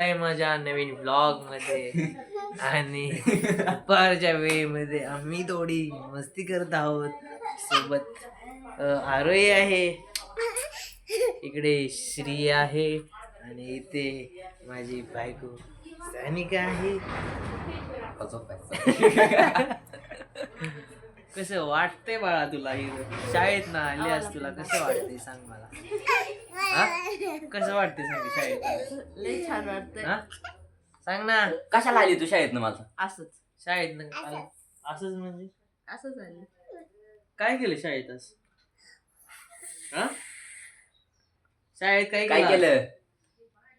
आहे माझ्या नवीन ब्लॉगमध्ये. आणि दुपारच्या वेळेमध्ये आम्ही थोडी मस्ती करत आहोत. सोबत आरोही आहे. इकडे श्री आहे. आणि इथे माझी बायको सानिका आहे. कसं वाटतंय बाळा तुला? शाळेत ना आल्यास तुला कसं वाटतंय? सांग मला. कसं वाटतंय सांग शाळेत? लय छान वाटतंय. हा? सांग ना. कशाला आली तू शाळेत ना माझं? असंच. शाळेत ना? असंच. म्हणजे? असं झालं. काय केलं शाळेत आज? हा? शाळेत काय काय केलं केलं?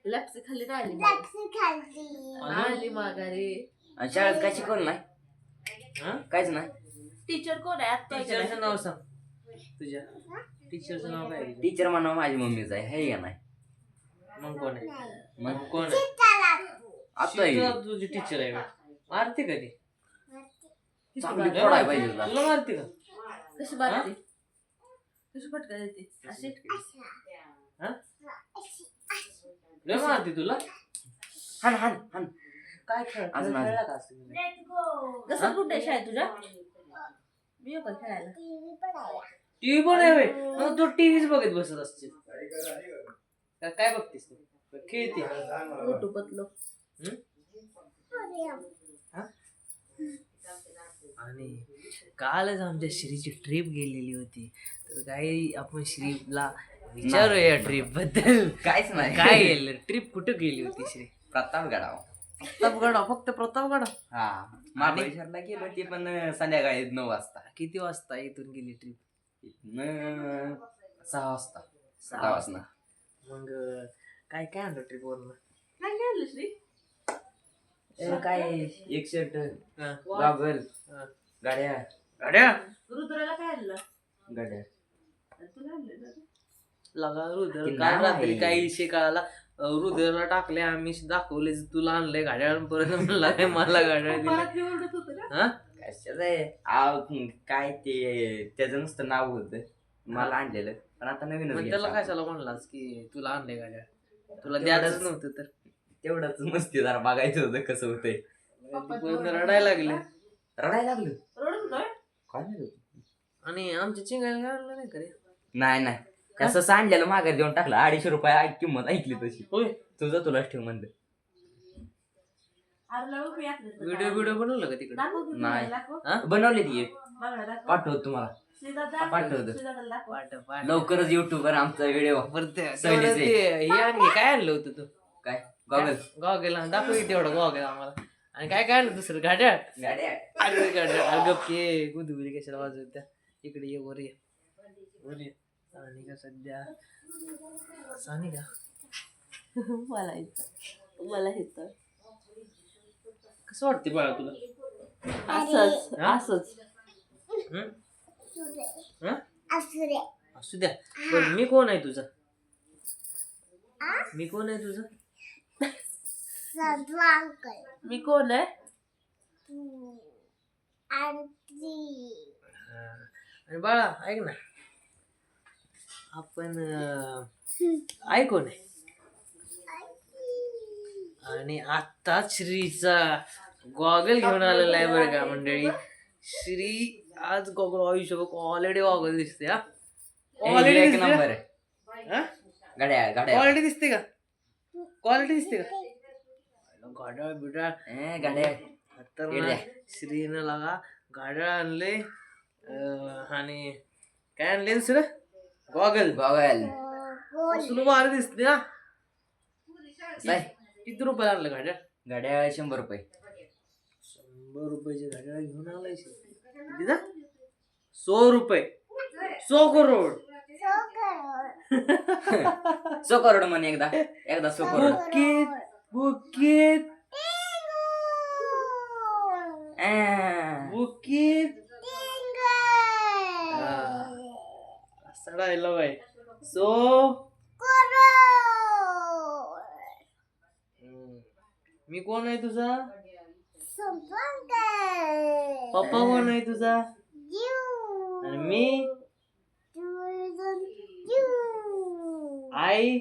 लपसी खाली राहिली अजून? आली माघारी. आणि शाळेत काय शिकवलं नाही? हा? काहीच नाही. टीचर कोण आहे? आता टीचरचं नाव सांग. तुझ्या. टीचरचं नाव काय आहे? टीचर म्हणा माझी मम्मीच आहे. हे का नाही? मग कोण आहे? मग कोण आहे? आता. शीतला तुझी टीचर आहे. मारते का ती? चांगली पाहिजे तुला. तुला मारते का? कशी मारते? कशी फटका देते अशी? हा? लय मारते तुला? हान हान हान काय खेळ अजून-. खेळला का असं? तुम्ही? कसं कुठे आहे शाळेत तुझ्या? मी येऊ का खेळायला. टीव्ही पण आहे? मग तू टीव्हीच बघत बसत असते का- काय बघतेस तू? खेळते. मोठू पतलो आणि कालच आमच्या श्रीची ट्रिप गेलेली होती. तर काही आपण श्रीला विचारूया ट्रिपबद्दल. काहीच नाही. काय गेलं? ट्रिप कुठं गेली होती श्री? प्रतापगडाव प्रतापगड फक्त प्रतापगड हा. महाबळेश्वरला गेलो ते पण संध्याकाळी नऊ वाजता. किती वाजता इथून गेली ट्रिप इथनं सहा वाजता. सहा सहा वाजता. मग काय काय आणलं ट्रिप वरून? काय खेळलं श्री? ए, काय एक शर्ट हा. गॉगल हा. गाड्या गाड्या रुद्राला काय आणलं? गाड्या तुला आणलं ना लगा रुद्र ती काल नाव रात्री आहे. काही अं, रुद्रला टाकले आम्ही दाखवले तुला आणलंय गाड्या परत म्हणला काय मला गाड्या दिल्या. परत मी ओरडत होतो ना हा? कशाचं आहे? आव, काय ते त्याचं नुसतं नाव होतं. मला आणलेलं. पण आता मग घ्यायचं त्याला. कशाला म्हणलास की तुला आणले गाड्या तुला. द्यायच नव्हतं तर तेवढंच मस्ती जरा बघायचं होतं कसं होतंय परत रडायला लागले रडायला लागलं काय नाही. आणि आमच्या चिंगायला काय आणलं नाही का रे नाही नाही कसं सांडलेलं माघारी देऊन टाकलं अडीचशे रुपये ऐक किंमत ऐकली तशी होय तुझं तुलाच ठेव म्हणलं अरे. व्हिडिओ व्हिडिओ बनवलं का तिकडे दाखव की नाही. तुला, दाखव. हा बनवली ती एक. बघा, दाखव. पाठवतो तुम्हाला. पाठवतो. श्रीदाला दाखव. वाट वाट लवकरच युट्यूब वर आमचा व्हिडिओ बरं ते- सहलीचे. तेवढं ते हे आणली काय आणलं होतं तू? काय? गॉगल गॉगल दाखव की तेवढं गॉगल आम्हाला. आणि काय काय आणलं दुसरं? गाड्या गाड्या अरे गाड्या अरे गप्पे गुदगुली कशाला वाजवत्या? इकडे ये वर ये. वर ये. सानिका सध्या? सानिका मला येतं मला येतं कसं वाटते बाळा तुला? असंच? असंच. हं? असू द्या बरं मी कोण आहे तुझा? मी कोण आहे तुझं? मी कोण आहे. आणि बाळा ऐक ना. आपण आई कोण आहे? आणि आता श्रीचा गॉगल घेऊन आलेला आहे बरं का मंडळी? श्री आज गॉगल आयुष्य ऑलरेडी गॉगल दिसते हा. ऑलरेडी एक नंबर आहे. गाड्या गाड्या क्वालिटी दिसते का? क्वालिटी दिसते का? गाड्या बिड्या ए, गाड्या तर. श्रीनं लागा. गाड्या आणले. आणि काय आणले दुसरं? गॉगल गॉगल तुला भारी दिसते हा. काय किती रुपये आणलं गाड्या गाड्या शंभर रुपये. शंभर रुपयाची गाड्या घेऊन आलाय. ना सो रुपये. सो करोड. सो करोड म्हणे एकदा. एकदा सो करोड. बुकेत बुकेत. बुकेत. आला बाय सो मी कोण आहे तुझा? पप्पा कोण आहे तुझा? आणि मी? आई?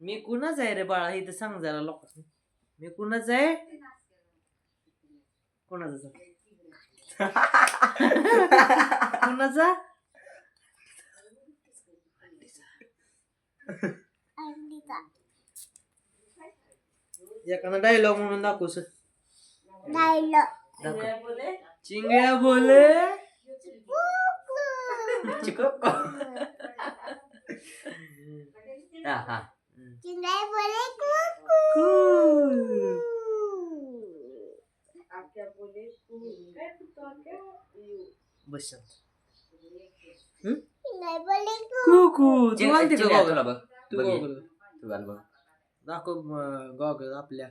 मी कुणाच आहे रे बाळा? इथं सांग जरा लोक मी कुणाच आहे? कुणाचा? कुणाचा? एखादा डायलॉग म्हणून दाखव सर. दाखव. चिंगड्या बोले? चिको हा हा. बस शांत. तू का गॉगल तुला बघ. तू बघ. गॉगल तू घाल बघ. दाखव गॉगल आपल्या.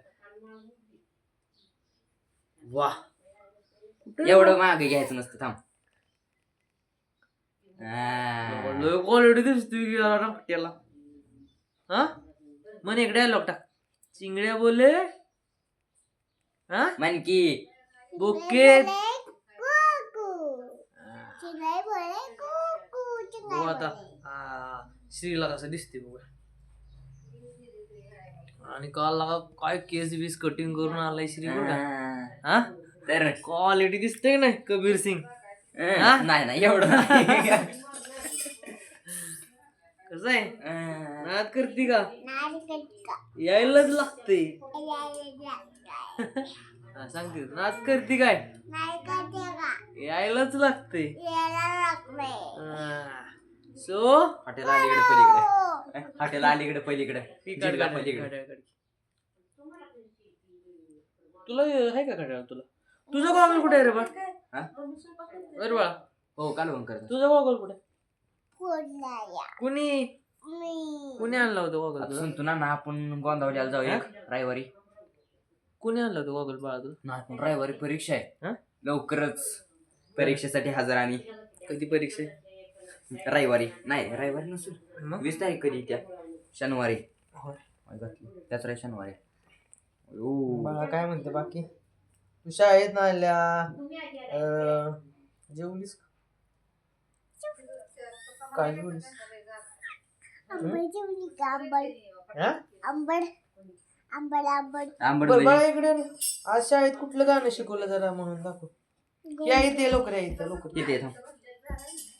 वा. एवढं मागे घ्यायचं नसतं थांब. हा. क्वालिटी दिसतोय की याला रमट्याला हा? म्हण एक डायलॉग टाक. चिंगड्या बोले. हा? म्हण की. बोके. आता. हा, श्रीला कसं दिसते बघा आणि काल लागा काय केस बीस कटिंग करून आलाय श्री बघा हा. तर क्वालिटी दिसते ना कबीर सिंग. हा? नाही नाही एवढं. कसं आहे? नाद करते का? यायलाच लागते हा, सांगते नाद करते काय? यायलाच लागते सो? हॉटेल अलीकडे पलीकडे. हॉटेल अलीकडे पलीकडे. जिल्हा पलीकडे. तुला आहे का खड्याळ तुला? तुझा गॉगल कुठे आहे रे बा? हा? अरे बाळा. हो काल फोन करतो तुझा गॉगल कुठे? कुणी? कुणी आणला होता गॉगल तुला? सुनतो ना ना आपण गोंदावल्याला जाऊया रविवारी. कुणी आणला होता गॉगल बाळा तुला? ना आपण रविवारी परीक्षा हा? आहे लवकरच परीक्षेसाठी हजर आणि. कधी परीक्षा आहे? रविवारी. नाही रविवारी नसेल. मग? वीस तारीख कधी त्या? शनिवारी. त्याच रे शनिवारी. काय म्हणते बाकी? तू शाळेत ना आल्या. जेवलीस? काय जेवलीस? हा? बाळा इकडे. आज शाळेत कुठलं गाणं शिकवलं जरा म्हणून दाखव. या इथे लवकर या इथं लवकर. इथे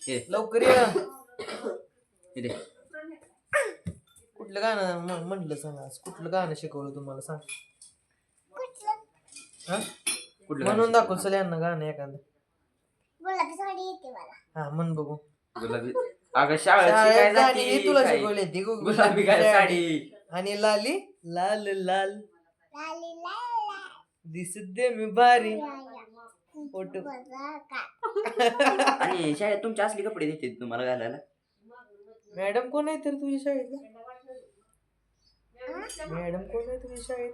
लवकर या. इथे. कुठलं गाणं म- म्हणलं सांग आज. कुठलं गाणं शिकवलं तुम्हाला सांग. हा? कुठलं म्हणून गाणं दाखव चल यांना गाणं एखादं. गुलाबी साडी येते मला. हा म्हण बघू. गुलाबी अगं शाळेत शिकायला हे तुला काय? शिकवली ती गु- गुलाबी काय साडी? आणि लाली? लाल लाल. लाली लाला दिसत दे मी भारी. फोटो. आणि शाळेत तुमचे असले कपडे देते तुम्हाला घालायला? मॅडम कोण आहे तर तुझ्या शाळेत मॅडम कोण आहे तुझ्या शाळेत.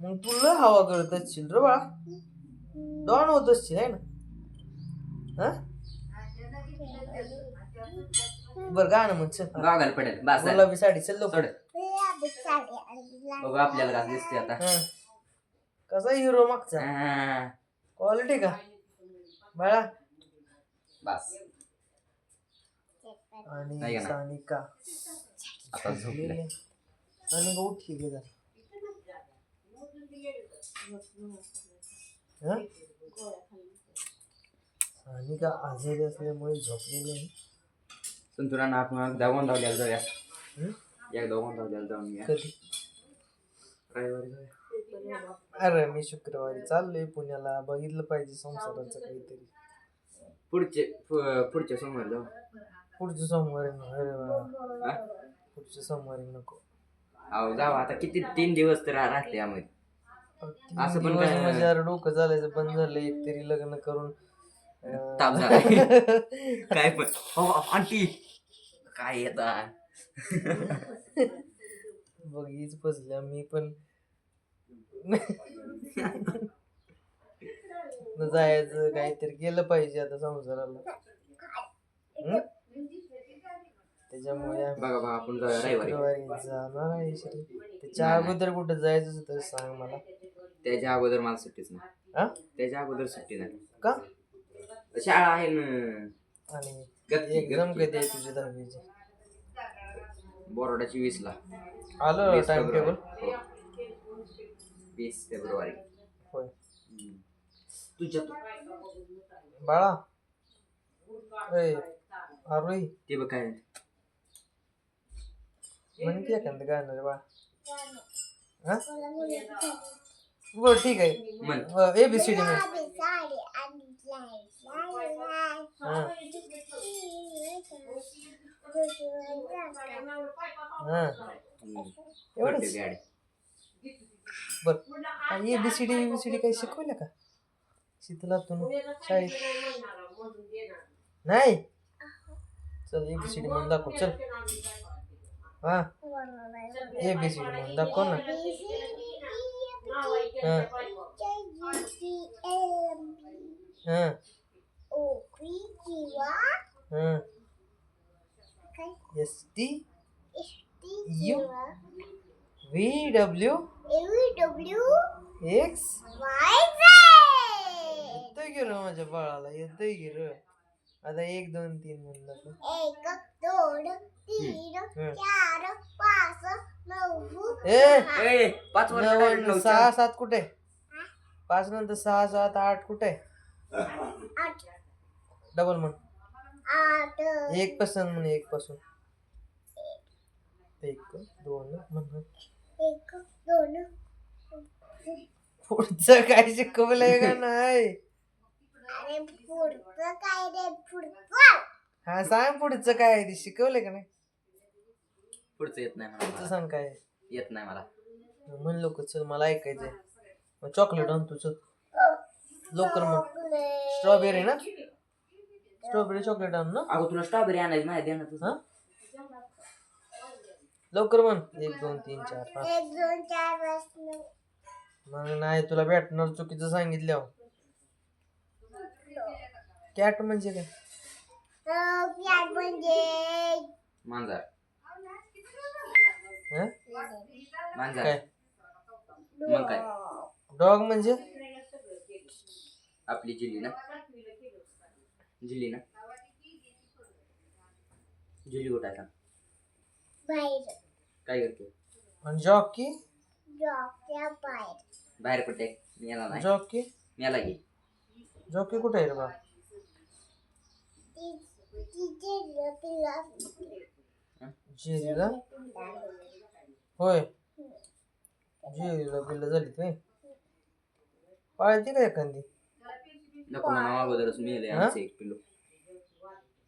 मग तुला हवा करत असशील रे बाळा. डॉन होत असशील आहे ना? हा? बर गाणं मग चल. गावाला पडेल. बस. झालं. गुलाबी साडी चल लवकर. सोड. लाल बघू आपल्याला कसं दिसते आता. हा. कसा हिरो मागचा? हा. क्वालिटी का? बाळा. बस. आणि का ना? सानिका. आता झोपले. आणि का उठी गे जरा. हा? सानिका आजारी असल्यामुळे झोपलेली आहे. संतुरा ना आपण एकदा गोंदावल्याला जाऊया. हम्म? एकदा गोंदावल्याला जाऊन या कधी? रविवारी जाऊया. अरे मी शुक्रवारी चाललोय पुण्याला. बघितलं पाहिजे संसाराचं काहीतरी. पुढचे पु- पुढच्या सोमवार जाऊ. पुढच्या सोमवारी नको. अरे वा. हा? पुढच्या सोमवारी नको. अहो जाऊ आता. किती तीन दिवस तर राहते तीन असं पण काय- म्हणजे यार डोकं चालायचं बंद झालं एक तरी लग्न करून अं, ताप झाला काय पण. हो आंटी. काय येतात बघ हीच फसल्या. मी पण न जायचं काहीतरी केलं पाहिजे आता संसाराला. हं? त्याच्यामुळे आम्ही बघा बघा आपण जाऊया रविवारी. शुक्रवारी जाणार आहे श्री त्याच्या नाही, नाही. अगोदर कुठं जायचं होतं सांग मला. त्याच्या अगोदर मला सुट्टीच नाही. हा? त्याच्या अगोदर सुट्टी नाही. का? शाळा आहे ना. आणि एक्झाम गपकी. कधी आहे तुझी दहावीची? बोर्डाची वीस ला आलं वीस टाइम टेबल फेब्रुवारी. हो. वीस फेब्रुवारी. होय. हम्म. तुझ्या बाळा. ए आरोही ते बघ काय म्हणते. एखादं गाणं रे बाळा. हा? बरं ठीक आहे. म्हण. ए बी सी डी म्हण. हा. हा. हम्म. एवढंच. birthday card. बर. A B C D B C D काही शिकवलं का? शीतलातून शाळेत. नाही चल ए बी सी डी म्हणून दाखव चल. हा. ए बी सी डी म्हणून दाखव ना. हा. हा. हा. S T U V W X येतोय की र माझ्या बाळाला? येतोय की र? आता एक दोन तीन दाखव एक दोन तीन हं. चार पाच नऊ ए ए, पाच वर्ष direct नव्वद नव्हतं. सहा सात कुठे? पाच नंतर सहा सात आठ कुठे? आठ. डबल म्हण. आठ. एक पासून म्हण एक पासून. एक दोन म्हण. एक दोन पुढचं काय शिकवलंय का नाही? अरे पुढचं काय रे? पुढचं हा सांग पुढचं काय आहे ते. शिकवलंय का नाही? पुढचं येत नाही मला. पुढचं सांग काय आहे. येत नाही मला. म्हण लोक चल मला ऐकायचंय. मग चॉकलेट आण तुझं लवकर म्हण स्ट्रॉबेरी ना? स्ट्रॉबेरी चॉकलेट आण ना? अगं तुला स्ट्रॉबेरी आणायची माहिती आहे ना तुझं? हा? लवकर म्हण. एक दोन तीन चार पाच. एक दोन चार पाच नऊ. मग नाही तुला भेटणार चुकीचं सांगितलं कॅट म्हणजे काय? म्हणजे मांजर. हं? मांजर. काय? मग काय? डॉग म्हणजे? आपली जिल्ली ना? जिल्ली ना? जिल्ली कुठं आहे सांग बाहेर. काय करते? आणि जॉकी? डॉक्टर बाहेर. बाहेर कुठे? आहे? मी याला नाही. जॉकी मी याला घे. जॉकी कुठे आहे रे बा? जेरीला? होय. जेरीला बिल्ल झाली ते पाळती का एखादी? नको म्हणा अगोदरच मी येले हा? आमचं एक पिल्लू.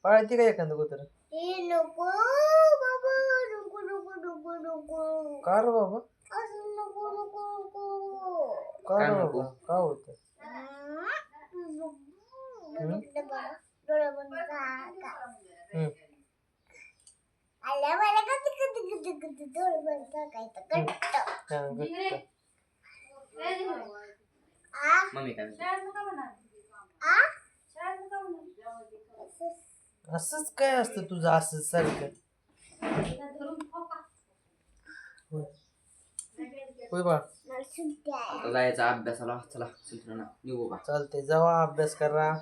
पाळती का एखादं कुत्र हे नको बाबा नको नको नको नको. का रे बाबा? असं नको नको नको का काय नको? का होत मम्मी काय असंच काय असतं तुझं असंच सारखं? होय. बा. आता जायचा अभ्यासाला चला सुचलं ना निघू का चालते जावा अभ्यास करा.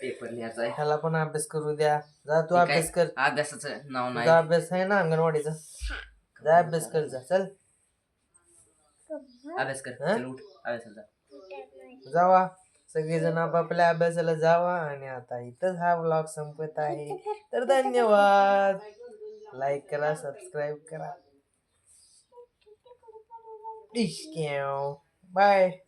पेपर लिहायचा आहे. ह्याला पण अभ्यास करू द्या. जा तू अभ्यास? कर. अभ्यासाचं नाव नाही. तुझा अभ्यास आहे ना अंगणवाडीचा? जा अभ्यास कर जा. चल. अभ्यास कर. हा? चल उठ. अभ्यासाला जा. जावा. सगळेजण आपापल्या अभ्यासाला जावा. आणि आता इथंच हा ब्लॉग संपत आहे. तर धन्यवाद. लाईक करा सबस्क्राईब करा. Peace, you. Bye.